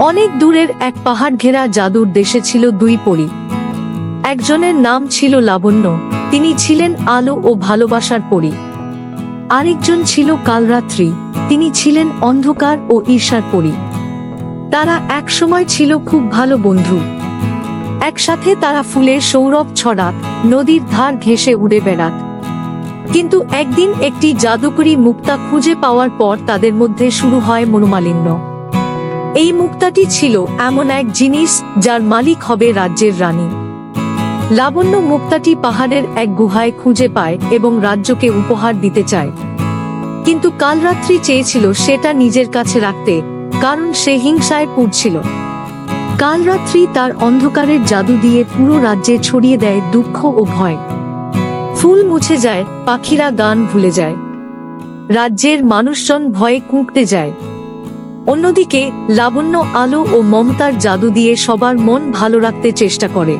অনেক দূরের এক পাহাড় ঘেরা জাদুর দেশে ছিল দুই পরী। একজনের নাম ছিল লাবণ্য, তিনি ছিলেন আলো ও ভালোবাসার পরী। আরেকজন ছিল কালরাত্রি, তিনি ছিলেন অন্ধকার ও ঈর্ষার পরী। তারা একসময় ছিল খুব ভালো বন্ধু। একসাথে তারা ফুলের সৌরভ ছড়াত, নদীর ধার ঘেঁষে উড়ে বেড়াত। কিন্তু একদিন একটি জাদুকরি মুক্তা খুঁজে পাওয়ার পর তাদের মধ্যে শুরু হয় মনোমালিন্য। এই মুক্তাটি ছিল এমন এক জিনিস যার মালিক হবে রাজ্যের রানী। লাবণ্য মুক্তাটি পাহাড়ের এক গুহায় খুঁজে পায় এবং রাজ্যকে উপহার দিতে চায়। কিন্তু কালরাত্রি চেয়েছিল সেটা নিজের কাছে রাখতে, কারণ সে হিংসায় পুড়ছিল। কালরাত্রি তার অন্ধকারের জাদু দিয়ে পুরো রাজ্যে ছড়িয়ে দেয় দুঃখ ও ভয়। ফুল মুছে যায়, পাখিরা গান ভুলে যায়। রাজ্যের মানুষজন ভয়ে কুঁকতে যায়। অন্যদিকে, লাবণ্য আলো ও মমতার জাদু দিয়ে সবার মন ভালো রাখতে চেষ্টা করে।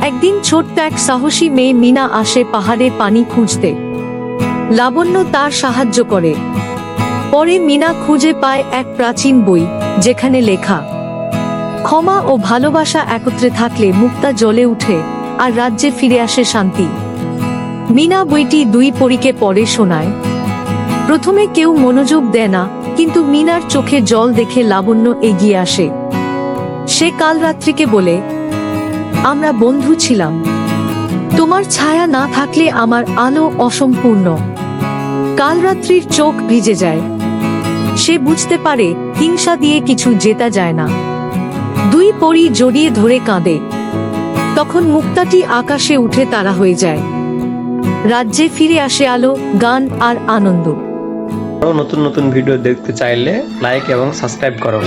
একদিন ছোট্ট এক সাহসী মেয়ে মিনা আসে পাহাড়ে পানি খুঁজতে। লাবণ্য তার সাহায্য করে। পরে মিনা খুঁজে পায় এক প্রাচীন বই, যেখানে লেখা, ক্ষমা ও ভালোবাসা একত্রে থাকলে মুক্তা জ্বলে উঠে আর রাজ্যে ফিরে আসে শান্তি। মিনা বইটি দুই পরীকে পড়ে শোনায়। প্রথমে কেউ মনোযোগ দেয় না কিন্তু মিনার চোখে জল দেখে লাবণ্য এগিয়ে আসে। সে কাল রাত্রিকে বলে, আমরা বন্ধু ছিলাম। তোমার ছায়া না থাকলে আমার আলো অসম্পূর্ণ। কাল রাত্রির চোখ ভিজে যায়। সে বুঝতে পারে, হিংসা দিয়ে কিছু জেতা যায় না। দুই পরি জড়িয়ে ধরে কাঁদে। তখন মুক্তাটি আকাশে উঠে তারা হয়ে যায়। রাজ্যে ফিরে আসে আলো, গান আর আনন্দ। নতুন নতুন ভিডিও দেখতে চাইলে লাইক এবং সাবস্ক্রাইব করো।